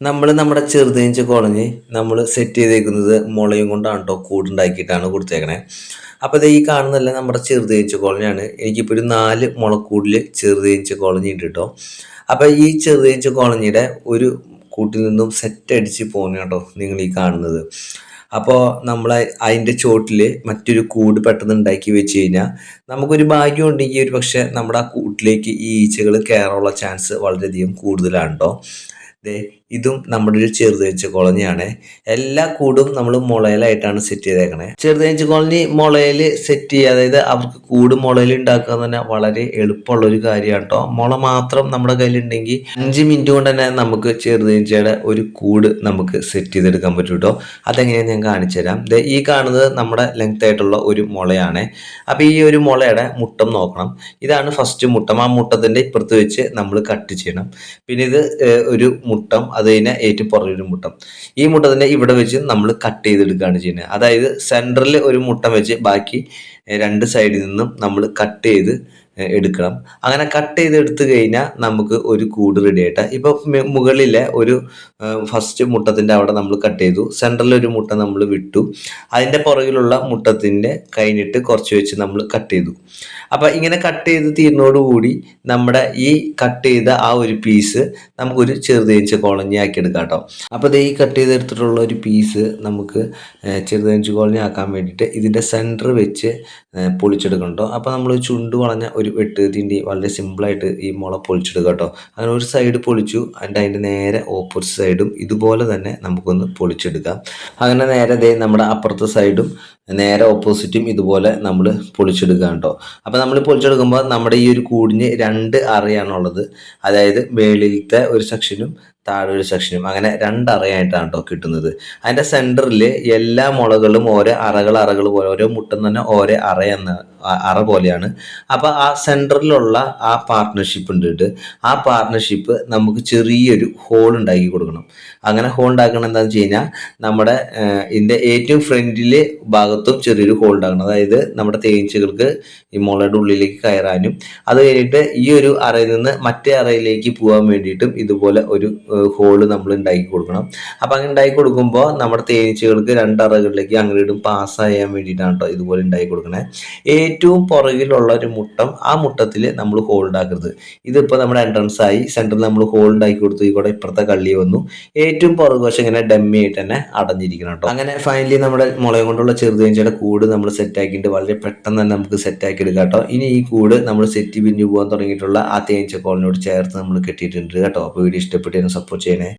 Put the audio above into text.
നമ്മൾ നമ്മുടെ ചെറുതേഞ്ച് കുളഞ്ഞ് നമ്മൾ സെറ്റ് ചെയ്തേക്കുന്നത് മുളയും കൊണ്ടാണ് കേട്ടോ കൂടുണ്ടാക്കിയിട്ടാണ് കൊടുത്തേക്കണേ. അപ്പോൾ ഇത് ഈ കാണുന്നതല്ല നമ്മുടെ ചെറുതേഞ്ച് കുളഞ്ഞാണ് എനിക്കിപ്പോൾ ഒരു നാല് മുളക്കൂടിൽ ചെറുതേഞ്ച് കോളനി ഉണ്ട് കേട്ടോ അപ്പോൾ ഈ ചെറുതേഞ്ച് കുളഞ്ഞിയുടെ ഒരു കൂട്ടിൽ നിന്നും സെറ്റ് അടിച്ച് പോകുന്ന കേട്ടോ നിങ്ങൾ ഈ കാണുന്നത്. അപ്പോൾ നമ്മൾ അതിന്റെ ചോട്ടിൽ മറ്റൊരു കൂട് പെട്ടെന്ന് ഉണ്ടാക്കി വെച്ച് കഴിഞ്ഞാൽ നമുക്കൊരു ഭാഗ്യം ഉണ്ടെങ്കിൽ ഒരു പക്ഷേ നമ്മുടെ ആ കൂട്ടിലേക്ക് ഈ ഈച്ചകൾ കയറാനുള്ള ചാൻസ് വളരെയധികം കൂടുതലാണ് കേട്ടോ ഇതും നമ്മുടെ ഒരു ചെറുതേഞ്ച് കോളനിയാണ്. എല്ലാ കൂടും നമ്മൾ മുളയിലായിട്ടാണ് സെറ്റ് ചെയ്തേക്കണേ. ചെറുതേഞ്ച് കോളനി മുളയിൽ സെറ്റ് ചെയ്യുക അതായത് അവർക്ക് കൂട് മുളയിൽ ഉണ്ടാക്കുക തന്നെ വളരെ എളുപ്പമുള്ള ഒരു കാര്യമാണ് കേട്ടോ മുള മാത്രം നമ്മുടെ കയ്യിലുണ്ടെങ്കിൽ അഞ്ച് മിനിറ്റ് കൊണ്ട് തന്നെ നമുക്ക് ചെറുതേഞ്ചയുടെ ഒരു കൂട് നമുക്ക് സെറ്റ് ചെയ്തെടുക്കാൻ പറ്റും കേട്ടോ അതെങ്ങനെയാണ് ഞാൻ കാണിച്ചു തരാം. ഈ കാണുന്നത് നമ്മുടെ ലെങ്ത് ആയിട്ടുള്ള ഒരു മുളയാണ്. അപ്പോൾ ഈ ഒരു മുളയുടെ മുട്ടം നോക്കണം. ഇതാണ് ഫസ്റ്റ് മുട്ടം. ആ മുട്ടത്തിന്റെ ഇപ്പുറത്ത് വെച്ച് നമ്മൾ കട്ട് ചെയ്യണം. പിന്നെ ഇത് ഒരു മുട്ടം അത് കഴിഞ്ഞാൽ ഏറ്റവും പുറകിലൊരു മുട്ടം. ഈ മുട്ടത്തിന്റെ ഇവിടെ വെച്ച് നമ്മൾ കട്ട് ചെയ്തെടുക്കുകയാണ് ചെയ്യുന്നത്. അതായത് സെന്ററിൽ ഒരു മുട്ടം വെച്ച് ബാക്കി രണ്ട് സൈഡിൽ നിന്നും നമ്മൾ കട്ട് ചെയ്ത് എടുക്കണം. അങ്ങനെ കട്ട് ചെയ്ത് എടുത്തു കഴിഞ്ഞാൽ നമുക്ക് ഒരു കൂട് റെഡി ആയിട്ട്. ഇപ്പോൾ മുകളിലെ ഒരു ഫസ്റ്റ് മുട്ടത്തിന്റെ അവിടെ നമ്മൾ കട്ട് ചെയ്തു. സെൻട്രലിൽ ഒരു മുട്ട നമ്മൾ വിട്ടു. അതിന്റെ പുറകിലുള്ള മുട്ടത്തിന്റെ കഴിഞ്ഞിട്ട് കുറച്ച് വെച്ച് നമ്മൾ കട്ട് ചെയ്തു. അപ്പോൾ ഇങ്ങനെ കട്ട് ചെയ്ത് തീർന്നോടുകൂടി നമ്മുടെ ഈ കട്ട് ചെയ്ത ആ ഒരു പീസ് നമുക്കൊരു ചെറുതേഞ്ച് കോളനി ആക്കി എടുക്കാം കേട്ടോ അപ്പോൾ ഈ കട്ട് ചെയ്തെടുത്തിട്ടുള്ള ഒരു പീസ് നമുക്ക് ചെറുതേഞ്ച് കോളനി ആക്കാൻ വേണ്ടിയിട്ട് ഇതിന്റെ സെന്റർ വെച്ച് പൊളിച്ചെടുക്കണം അപ്പോൾ നമ്മൾ ചുണ്ട് വളഞ്ഞ ഒരു വെട്ട് തിണ്ടി വളരെ സിമ്പിളായിട്ട് ഈ മുള പൊളിച്ചെടുക്കുക കേട്ടോ. അങ്ങനെ ഒരു സൈഡ് പൊളിച്ചു അതിന്റെ അതിന്റെ നേരെ ഓപ്പോസിറ്റ് സൈഡും ഇതുപോലെ തന്നെ നമുക്കൊന്ന് പൊളിച്ചെടുക്കാം. അങ്ങനെ നേരെ ദേ നമ്മുടെ അപ്പുറത്തെ സൈഡും നേരെ ഓപ്പോസിറ്റും ഇതുപോലെ നമ്മൾ പൊളിച്ചെടുക്കുക കേട്ടോ അപ്പോൾ നമ്മൾ പൊളിച്ചെടുക്കുമ്പോൾ നമ്മുടെ ഈ ഒരു കൂടിന് രണ്ട് അറയാണുള്ളത്. അതായത് മേളിലത്തെ ഒരു സെക്ഷനും താഴെ ഒരു സെക്ഷനും അങ്ങനെ രണ്ട് അറയായിട്ടാണ് കേട്ടോ കിട്ടുന്നത്. അതിന്റെ സെന്ററിൽ എല്ലാ മുളകളും ഓരോ അറകൾ അറകൾ പോലെ ഓരോ മുട്ടും തന്നെ ഓരോ അറ എന്ന അറ പോലെയാണ്. അപ്പോൾ ആ സെന്ററിലുള്ള ആ പാർട്ട്ണർഷിപ്പ് ഉണ്ട് ആ പാർട്ട്ണർഷിപ്പ് നമുക്ക് ചെറിയൊരു ഹോൾ ഉണ്ടാക്കി കൊടുക്കണം. അങ്ങനെ ഹോൾ ഉണ്ടാക്കണം എന്താണെന്ന് വെച്ച് കഴിഞ്ഞാൽ നമ്മുടെ ഇതിന്റെ ഏറ്റവും ഫ്രണ്ടിൽ ഭാഗത്തും ചെറിയൊരു ഹോൾ ആകണം അതായത് നമ്മുടെ തേനീച്ചകൾക്ക് ഈ മുളയുടെ ഉള്ളിലേക്ക് കയറാനും അത് കഴിഞ്ഞിട്ട് ഈ ഒരു അറയിൽ നിന്ന് മറ്റേ അറയിലേക്ക് പോകാൻ വേണ്ടിയിട്ടും ഇതുപോലെ ഒരു ഹോൾ നമ്മൾ ഉണ്ടാക്കി കൊടുക്കണം. അപ്പം അങ്ങനെ ഉണ്ടാക്കി കൊടുക്കുമ്പോൾ നമ്മുടെ തേനീച്ചകൾക്ക് രണ്ടറകളിലേക്ക് അങ്ങോട്ടും പാസ് ചെയ്യാൻ വേണ്ടിയിട്ടാണ് കേട്ടോ ഇതുപോലെ ഉണ്ടാക്കി കൊടുക്കണേ. ഏറ്റവും പുറകിലുള്ള ഒരു മുട്ടം ആ മുട്ടത്തിൽ നമ്മൾ ഹോൾ ഉണ്ടാക്കരുത്. ഇതിപ്പോൾ നമ്മുടെ എൻട്രൻസ് ആയി സെന്ററിൽ നമ്മൾ ഹോൾ ഉണ്ടാക്കി കൊടുത്തു. ഈ കൂടെ ഇപ്പുറത്തെ കള്ളി വന്നു. ഏറ്റവും പുറകുവശം ഇങ്ങനെ ഡമ്മി ആയിട്ട് തന്നെ അടഞ്ഞിരിക്കണം കേട്ടോ അങ്ങനെ ഫൈനലി നമ്മുടെ മുളയും കൊണ്ടുള്ള ചെറുതേഞ്ചയുടെ കൂട് നമ്മൾ സെറ്റ് ആക്കിയിട്ട് വളരെ പെട്ടെന്ന് തന്നെ നമുക്ക് സെറ്റ് ആക്കി എടുക്കാം കേട്ടോ. ഇനി ഈ കൂട് നമ്മൾ സെറ്റ് പിരിഞ്ഞു പോകാൻ തുടങ്ങിയിട്ടുള്ള ആ തേനീച്ച കോളിനോട് ചേർത്ത് നമ്മൾ കെട്ടിയിട്ടുണ്ട് കേട്ടോ. അപ്പോൾ വീഡിയോ ഇഷ്ടപ്പെട്ടതിന് സപ്പോർട്ട് ചെയ്യണേ.